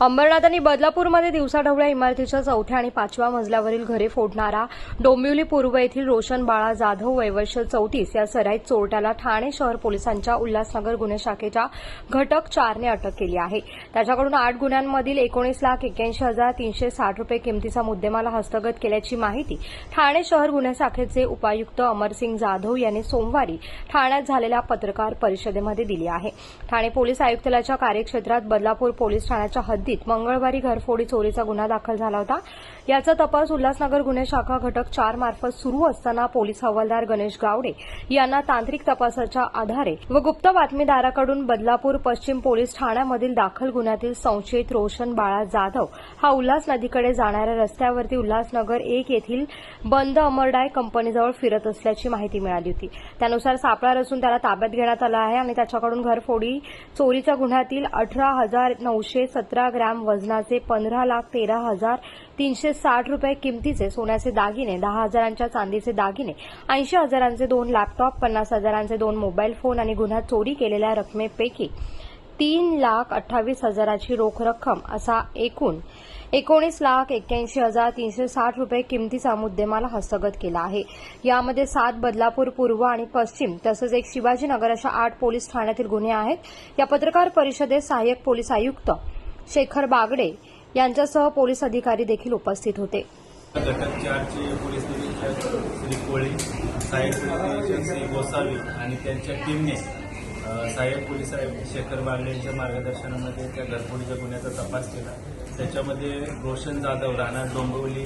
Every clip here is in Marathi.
अंबरनाथ आणि बदलापूरमध्ये दिवसाढवळ्या इमारतीच्या चौथ्या आणि पाचव्या मजल्यावरील घरे फोडणारा डोंबिवली पूर्व येथील रोशन बाळा जाधव वैवर्ष चौतीस या सराईत चोरट्याला ठाणे शहर पोलिसांच्या उल्हासनगर गुन्हे शाखेच्या घटक चारने अटक केली आहे. त्याच्याकडून आठ गुन्ह्यांमधील एकोणीस लाख एक्क्याऐंशी हजार तीनशे साठ रुपये किमतीचा मुद्देमाला हस्तगत केल्याची माहिती ठाणे शहर गुन्हे शाखेचे उपायुक्त अमरसिंग जाधव यांनी सोमवारी ठाण्यात झालेल्या पत्रकार परिषदेमध्ये दिली आहे. ठाणे पोलीस आयुक्तालयाच्या कार्यक्षेत्रात बदलापूर पोलीस ठाण्याच्या हद्दीत मंगळवारी घरफोडी चोरीचा गुन्हा दाखल झाला होता. याचा तपास उल्हासनगर गुन्हे शाखा घटक चार मार्फत सुरू असताना पोलीस हवालदार गणेश गावडे यांना तांत्रिक तपासाच्या आधारे व गुप्त बातमीदाराकडून बदलापूर पश्चिम पोलीस ठाण्यामधील दाखल गुन्ह्यातील संशयित रोशन बाळा जाधव हा उल्हास नदीकडे जाणाऱ्या रस्त्यावरती उल्हासनगर एक येथील बंद अमरडाय कंपनीजवळ फिरत असल्याची माहिती मिळाली होती. त्यानुसार सापळा रचून त्याला ताब्यात घेण्यात आला आहे आणि त्याच्याकडून घरफोडी चोरीच्या गुन्ह्यातील अठरा हजार नऊशे सतरा ग्रॅम वजनाचे पंधरा लाख तेरा हजार तीनशे साठ रुपये किमतीचे सोन्याचे दागिने दहा हजारांच्या चांदीचे दागिने ऐंशी हजारांचे दोन लॅपटॉप पन्नास हजारांचे दोन मोबाईल फोन आणि गुन्ह्यात चोरी केलेल्या रकमेपैकी तीन लाख अठ्ठावीस हजाराची रोख रक्कम असा एकूण एकोणीस लाख एक्क्याऐंशी हजार तीनशे साठ रुपये किमतीचा मुद्देमाल हस्तगत केला आहे. यामध्ये सात बदलापूर पूर्व आणि पश्चिम तसंच एक शिवाजीनगर अशा आठ पोलीस ठाण्यातील गुन्हे आहेत. या पत्रकार परिषदेत सहाय्यक पोलीस आयुक्त शेखर बागडे यांच्यासह पोलीस अधिकारी देखील उपस्थित होते. घटक चारचे पोलीस निरीक्षक श्री कोळे सहाय्यक पोलीस श्री गोसावी आणि त्यांच्या टीमने साहेब पोलीस शेखर बागडे यांच्या मार्गदर्शनामध्ये त्या घरफोडीच्या गुन्ह्याचा तपास केला. त्याच्यामध्ये रोशन जाधव राणा डोंबिवली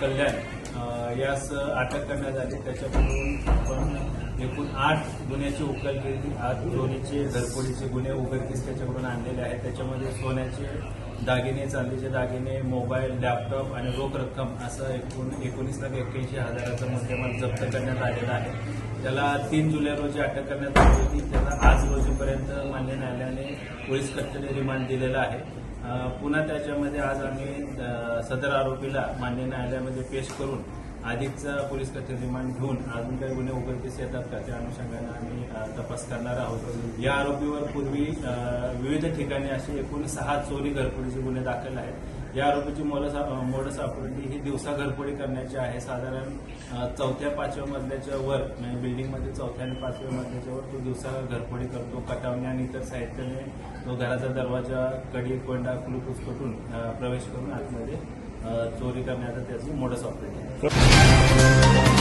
कल्याण यास अटक करण्यात आली. त्याच्याकडून आपण एकूण आठ गुन्ह्याची उकल केली. आठ दोन्हीचे घरफोडीचे गुन्हे उघडकीस त्याच्याकडून आणलेले आहेत. त्याच्यामध्ये सोन्याचे दागिने चांदीचे दागिने मोबाईल लॅपटॉप आणि रोख रक्कम असं एकूण एकोणीस लाख एक्क्याऐंशी हजाराचा मुद्देमाल जप्त करण्यात आलेला आहे. त्याला तीन जुलै रोजी अटक करण्यात आली होती. त्याला आज रोजीपर्यंत मान्य न्यायालयाने पोलीस कस्टडी रिमांड दिलेला आहे. पुन्हा त्याच्यामध्ये आज आम्ही सदर आरोपीला मान्य न्यायालयामध्ये पेश करून आधीचा पोलीस कस्टडी रिमांड घेऊन अजून काही गुन्हे उघडकीस येतात का? त्या अनुषंगाने आम्ही तपास करणार आहोत. या आरोपीवर पूर्वी विविध ठिकाणी असे एकूण सहा चोरी घरफोडीचे गुन्हे दाखल आहेत. या आरोपीची मोडस मोडस ही दिवसा घरफोडी करण्याची आहे. साधारण चौथ्या पाचव्या मजल्याच्या वर म्हणजे बिल्डिंगमध्ये चौथ्या आणि पाचव्या मजल्याच्या वर तो दिवसा घरफोडी करतो. कटावणी आणि इतर साहित्याने तो घराचा दरवाजा कडी कोंडा कुलूप उचकटून प्रवेश करून आतमध्ये चोरी करण्याचा त्याची मोठं ऑपरेटी